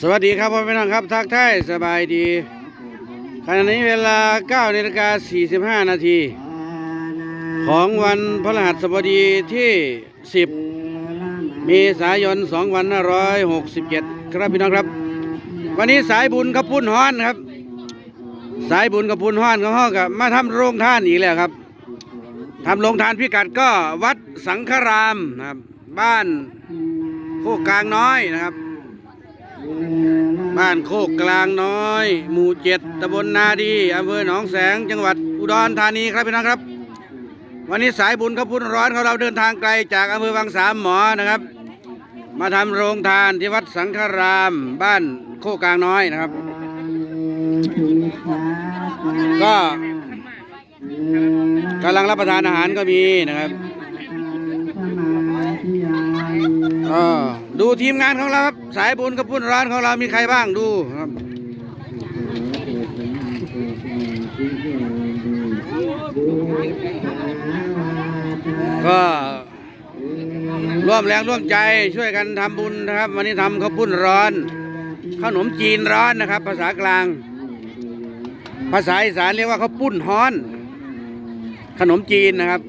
สวัสดีครับพ่อแม่น้องครับทักทายสบายดีขณะนี้เวลา9นาฬิกา45 นาที ของวันพฤหัสบดีที่ 10 เมษายน 2567 ครับพี่น้องครับ วันนี้สายบุญกระปุ้นฮ้อนครับ สายบุญกระปุ้นฮ้อนของห้องกับมาทำโรงทานอีกแล้วครับทำโรงทานพิกัดก็วัดสังฆรามนะครับบ้าน คกกลางน้อยนะครับ บ้านโคกกลางน้อย หมู่เจ็ดตำบลนาดีอำเภอหนองแสงจังหวัดอุดรธานีครับพี่น้องครับ วันนี้สายบุญข้าวปุ้นร้อนของเราเดินทางไกลจากอำเภอวังสามหมอนะครับ มาทำโรงทานที่วัดสังฆราม บ้านโคกกลางน้อยนะครับ ก็กำลังรับประทานอาหารก็มีนะครับ ก็ดูทีมงานของเราครับ สายบุญกับปุ้นร้านของเรามีใครบ้างดูครับก็ร่วมแรงร่วมใจช่วยกันทำบุญนะครับ วันนี้ทำข้าวปุ้นร้อนขนมจีนร้อนนะครับ ภาษากลาง ภาษาอีสานเรียกว่าข้าวปุ้นฮ้อน ขนมจีนนะครับ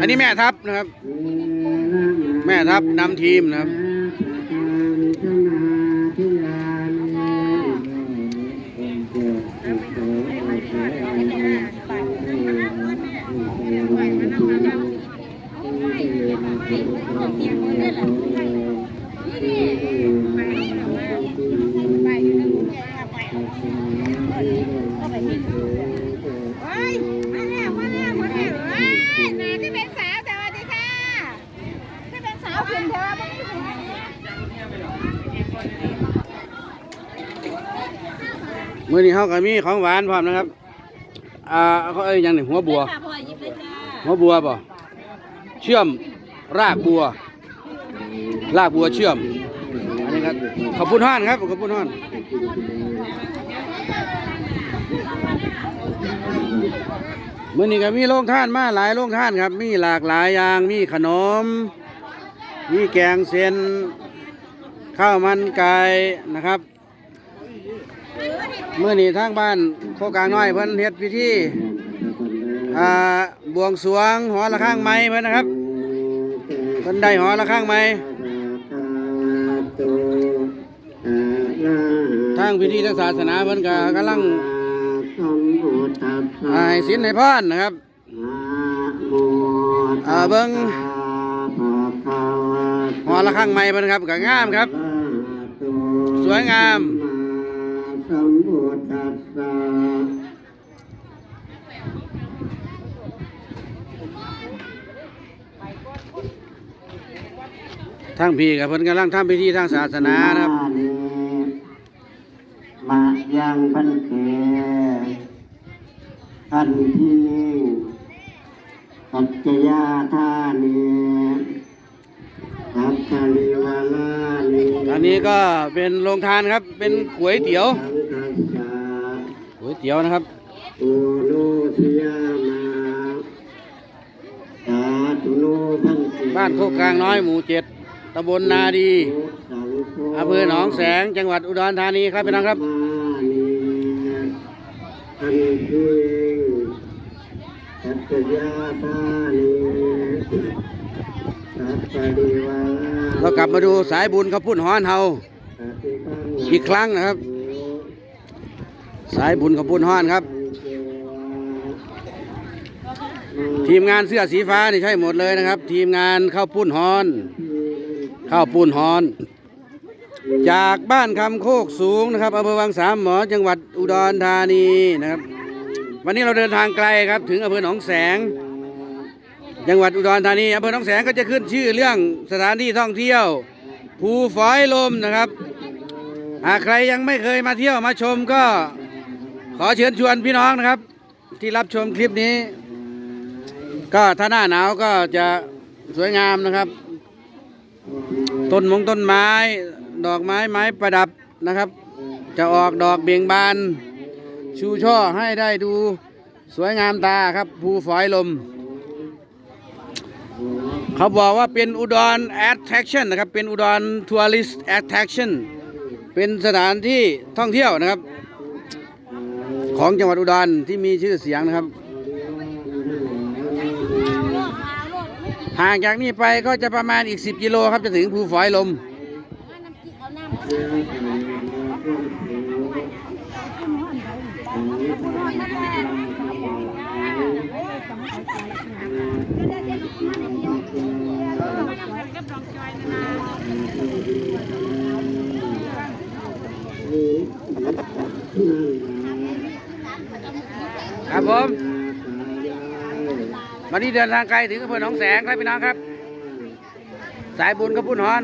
อันนี้แม่ทัพนะครับ แม่ทัพนำทีมนะครับ มื้อนี้เฮาก็มีของหวานพร้อมนะครับ อ่าเขาเอ้ยหยังนี่หัวบัว ค่ะพ่อหยิบเลยจ้าหัวบัวบ่เชื่อมรากบัว รากบัวเชื่อม อันนี้ครับขอบคุณห้านครับขอบคุณห้านมื้อนี้ก็มีโรงทานมาหลายโรงทานครับ มีหลากหลายอย่างมีขนม มีแกงเส้นข้าวมันไก่นะครับ เมื้อนี้ทางบ้านโคกลางน้อยเพิ่นเฮ็ดพิธีอ่าบวงสรวงหอระฆังไม้เพิ่นนะครับเพิ่นได้หอระฆังไม้ทางพิธีทางศาสนาเพิ่นก็กำลังให้ศีลให้พรนะครับอ่าเบิ่งหอระฆังไม้เพิ่นครับก็งามครับ สวยงาม สัมพุทธัสสะ ทางพี่กับเพิ่นกำลังทำพิธีทางศาสนานะครับ มายังพันเตทันทีปัจจยาธานีสัพพะริวาลานีอันนี้ก็เป็นโรงทานครับ เป็นก๋วยเตี๋ยวสังคัสสะก๋วยเตี๋ยวนะครับโอโนทิยามาสาธุโนพันเตบ้านโคกกลางน้อยหมู่เจ็ด ตำบลนาดีสังโฆอำเภอหนองแสง จังหวัดอุดรธานีครับพี่น้องครับมานีอันเพียงสัจยาธานีสัพพะริวาลาเรากลับมาดูสายบุญเขาพุ่นฮ้อนเฮาอีกครั้งนะครับ สายบุญเขาพุ่นฮ้อนครับ ทีมงานเสื้อสีฟ้านี่ใช่หมดเลยนะครับ ทีมงานข้าวปุ้นฮอน ข้าวปุ้นฮอน จากบ้านคำโคกสูงนะครับอำเภอวังสามหมอจังหวัดอุดรธานีนะครับ วันนี้เราเดินทางไกลครับถึงอำเภอหนองแสง จังหวัดอุดรธานีอำเภอหนองแสงก็จะขึ้นชื่อเรื่องสถานที่ท่องเที่ยวภูฝอยลมนะครับหากใครยังไม่เคยมาเที่ยวมาชมก็ขอเชิญชวนพี่น้องนะครับ ที่รับชมคลิปนี้ ก็ถ้าหน้าหนาวก็จะสวยงามนะครับ ต้นมงต้นไม้ ดอกไม้ไม้ประดับนะครับ จะออกดอกเบ่งบาน ชูช่อให้ได้ดูสวยงามตาครับภูฝอยลม เขาบอกว่าเป็นอุดร attraction นะครับ เป็นอุดร tourist attraction เป็นสถานที่ท่องเที่ยวนะครับ ของจังหวัดอุดรที่มีชื่อเสียงนะครับ ห่างจากนี้ไปก็จะประมาณอีก 10 กิโลครับจะถึงภูฝอยลมครับผม วันนี้เดินทางไกลถึงอำเภอหนองแสงครับพี่น้องครับ สายบุญกับพุ่นฮอน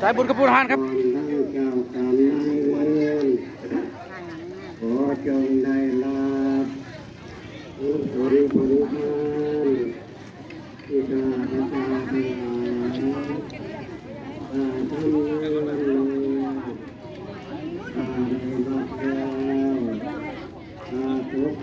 สายบุญกับพุ่นฮอนครับขอจงได้รับอุศลผลทานที่ข้าพเจ้าทั้งหลายข้าทำนั้นข้าได้รับแล้วข้าทุกข์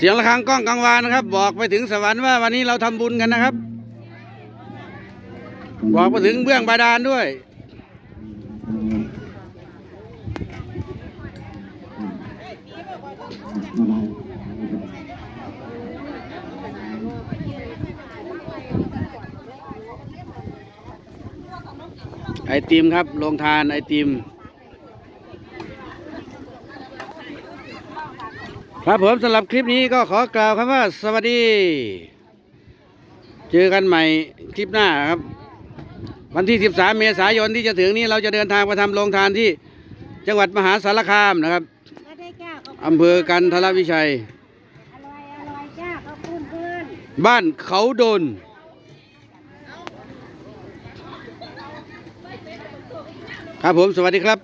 เสียงะระฆังก้องกังวานนะครับ บอกไปถึงสวรรค์ว่าวันนี้เราทำบุญกันนะครับ บอกไปถึงเบื้องบาดาลด้วย ไอติมครับโรงทานไอติม ครับผมสำหรับคลิปนี้ก็ขอกล่าวคำว่าสวัสดี เจอกันใหม่คลิปหน้าครับ วันที่ 13 เมษายนที่จะถึงนี้เราจะเดินทางไปทำโรงทานที่จังหวัดมหาสารคามนะครับก็ได้จ้าขอบคุณอำเภอกันทรวิชัยอร่อยอร่อยจ้าขอบคุณเพื่อนบ้านเขาโดน ครับผมสวัสดีครับ